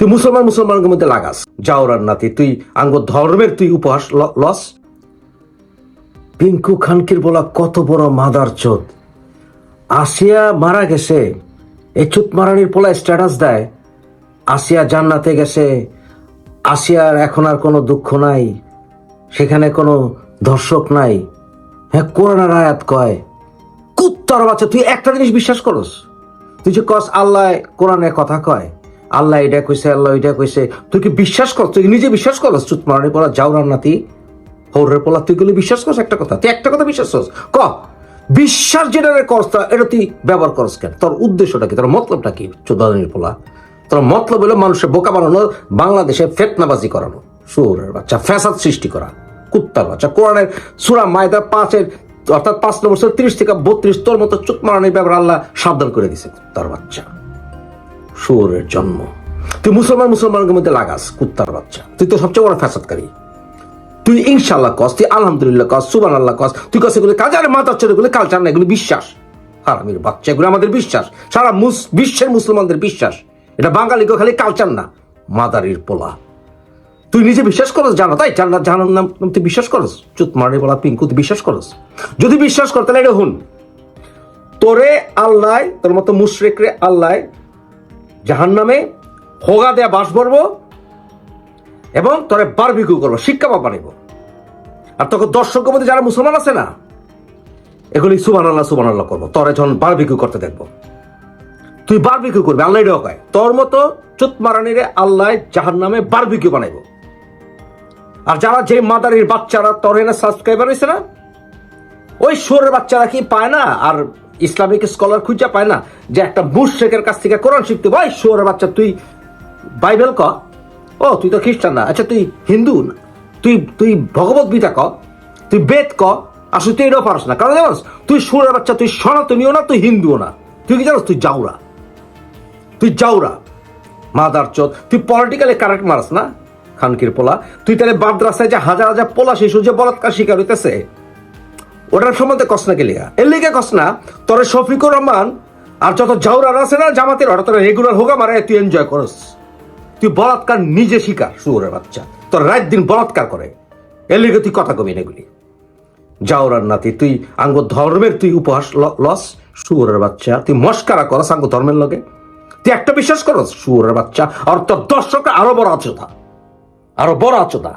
তুই মুসলমান মুসলমানের মধ্যে লাগাস। যাওরার নাতি তুই আঙ্গ ধর্মের তুই উপহাস লস। পিঙ্কু খানকির বলা কত বড় মাদার চোদ। আসিয়া মারা গেছে এই চুত মারানির পোলা স্ট্যাটাস দেয়। আসিয়া জান্নাতে গেছে, আসিয়ার এখন আর কোনো দুঃখ নাই, সেখানে কোনো দর্শক নাই। হ্যাঁ কোরআনার আয়াত কয়, কুত্তার বাচ্চা, তুই একটা জিনিস বিশ্বাস করস? তুই যে কস, আল্লাহ কোরআনে কথা কয়। আল্লাহ এটা কইছে, আল্লাহ এটা কইছে। তুই কি বিশ্বাস কর, তুই নিজে বিশ্বাস করস চুত মারানি পোলা যাওরার নাতি হৌরের পোলা, তুই গুলি বিশ্বাস করস একটা কথা? তুই একটা কথা বিশ্বাস করস? ক? বিশ্বাস যেটা করস এটা তুই ব্যবহার করস কেন? তোর উদ্দেশ্যটা কি? তোর মতলবটা কি চোদ্দানির পোলা? তোর মতলব হলো মানুষের বোকা বানানো, বাংলাদেশে ফেতনাবাজি করানো সুরের বাচ্চা, ফ্যাসাদ সৃষ্টি করা, কুত্তার বাচ্চা। কোরআনের সুরা মায়দা পাঁচের, অর্থাৎ পাঁচ নম্বর তিরিশ থেকে বত্রিশ, তোর মতো চুত মারানির ব্যাপার আল্লাহ সাবধান করে দিছে তার বাচ্চা। সুরের জন্ম। তুই মুসলমান মুসলমানের মধ্যে লাগাস, কুত্তার বাচ্চা। তুই তো সবচেয়ে বড় ফ্যাসাদকারী। তুই ইনশাল্লাহ কস, তুই আলহামদুলিল্লাহ কস সুবান আল্লাহ কস, তুই কস এগুলো কাজারে মাথা হচ্ছে এগুলো কালচার না, এগুলো বিশ্বাস। হারামির বাচ্চা এগুলো আমাদের বিশ্বাস। সারা মুস- বিশ্বের মুসলমানদের বিশ্বাস। এটা বাঙালিকে খালি কালচার না, মাদারির পোলা। তুই নিজে বিশ্বাস করস, জানো তাই? জান্নাত জানার নাম তুই বিশ্বাস করস? চুত মারি বলা পিঙ্কু, তুই বিশ্বাস করস? যদি বিশ্বাস কর, তাহলে এটা হুন। তোরে আল্লাহ, তোর মতো মুশরেক রে আল্লাহ জাহান নামে হোগা দেয়া বাস ভরবো এবং তোরে বারবিকিউ করব, শিক্ষা বানিব আর তোকে দর্শকের মধ্যে যারা মুসলমান আছে না, এগুলি সুবান আল্লাহ সুবান আল্লাহ করব। তোরে যখন বারবিকিউ করতে দেখব। তুই বারবিকিউ করবি, আল্লাহ এটাও কয়, তোর মতো চুত মারানিরে আল্লাহ জাহান নামে বারবিকিউ বানাইব। আর যারা যে মাদারির বাচ্চারা তোর এনে সাবস্ক্রাইবার হয়েছে না, ওই সোরের বাচ্চারা কি পায় না? আর ইসলামিক স্কলার খুঁজে পায় না যে একটা মুর্শেকের কাছ থেকে কোরআন শিখতে, ভাই সোরের বাচ্চা, তুই বাইবেল ক? ও, তুই তো খ্রিস্টান না। আচ্ছা তুই হিন্দু না? তুই তুই ভগবত গীতা ক? তুই বেদ ক? আসলে তুই এটাও পারস না। কারণ জানাস, তুই সুরের বাচ্চা, তুই সনাতনীও না, তুই হিন্দুও না। তুই কি জানাস, তুই যাওরা তুই যাওরা মাদার চোদ, তুই পলিটিক্যালি কারেক্ট মারস না? খানকির পোলা, তুই তাহলে মাদ্রাসায় যে হাজার হাজার পোলা শিশু যে বলাৎকার শিকার হইতেছে ওটার সম্বন্ধে কস না গেলিয়া। এর লিগে কসনা তোর শফিকুর রহমান আর যত জাউরার আছে না জামাতের ওটা তোরা রেগুলার হোগা মারে তুই এনজয় করস। তুই বলাৎকার নিজে শিকার, শুয়োরের বাচ্চা। তোর রাত দিন বলাৎকার করে। এর লিগে তুই কথা কবি এগুলি। জাউরার নাতি, তুই আঙ্গ ধর্মের তুই উপহাস লস, শুয়োরের বাচ্চা। তুই মস্কারা করস আঙ্গ ধর্মের লগে। তুই একটা বিশ্বাস করস, শুয়োরের বাচ্চা। আর তোর দর্শক আরও বড় আচোদা আরও বড় আচোদা